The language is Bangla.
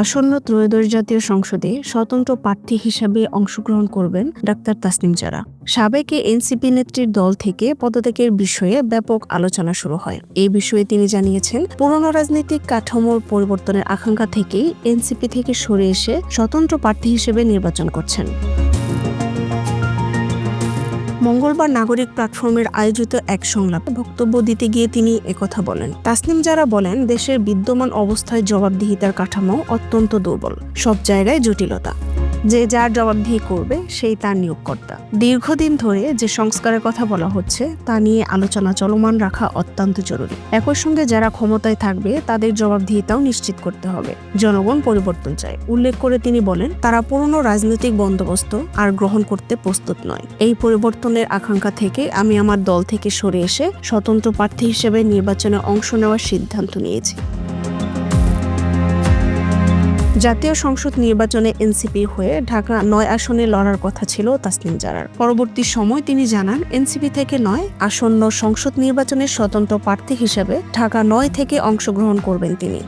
আসন্ন ত্রয়োদশ জাতীয় সংসদে স্বতন্ত্র প্রার্থী হিসাবে অংশগ্রহণ করবেন ডাক্তার তাসনিম জারা। সাবেক এনসিপি নেত্রীর দল থেকে পদত্যাগের বিষয়ে ব্যাপক আলোচনা শুরু হয়। এই বিষয়ে তিনি জানিয়েছেন, পুরনো রাজনৈতিক কাঠামোর পরিবর্তনের আকাঙ্ক্ষা থেকেই এনসিপি থেকে সরে এসে স্বতন্ত্র প্রার্থী হিসেবে নির্বাচন করছেন। মঙ্গলবার নাগরিক প্ল্যাটফর্মের আয়োজিত এক সংলাপে বক্তব্য দিতে গিয়ে তিনি একথা বলেন। তাসনিম যারা বলেন, দেশের বিদ্যমান অবস্থায় জবাবদিহিতার কাঠামো অত্যন্ত দুর্বল, সব জায়গায় জটিলতা। যে যার জবাবদিহি করবে, সেই তার নিয়োগকর্তা। দীর্ঘদিন ধরে যে সংস্কারের কথা বলা হচ্ছে, তা নিয়ে আলোচনা চলমান রাখা অত্যন্ত জরুরি। একই সঙ্গে যারা ক্ষমতায় থাকবে, তাদের জবাবদিহিতাও নিশ্চিত করতে হবে। জনগণ পরিবর্তন চায়। উল্লেখ করে তিনি বলেন, তারা পুরনো রাজনৈতিক বন্দোবস্ত আর গ্রহণ করতে প্রস্তুত নয়। এই পরিবর্তনের আকাঙ্ক্ষা থেকে আমি আমার দল থেকে সরে এসে স্বতন্ত্র প্রার্থী হিসেবে নির্বাচনে অংশ নেওয়ার সিদ্ধান্ত নিয়েছি। জাতীয় সংসদ নির্বাচনে এনসিপি হয়ে ঢাকা নয় আসনে লড়ার কথা ছিল তাসলিম জারার। পরবর্তী সময় তিনি জানান, এনসিপি থেকে নয় আসন্ন সংসদ নির্বাচনের স্বতন্ত্র প্রার্থী হিসেবে ঢাকা নয় থেকে অংশগ্রহণ করবেন তিনি।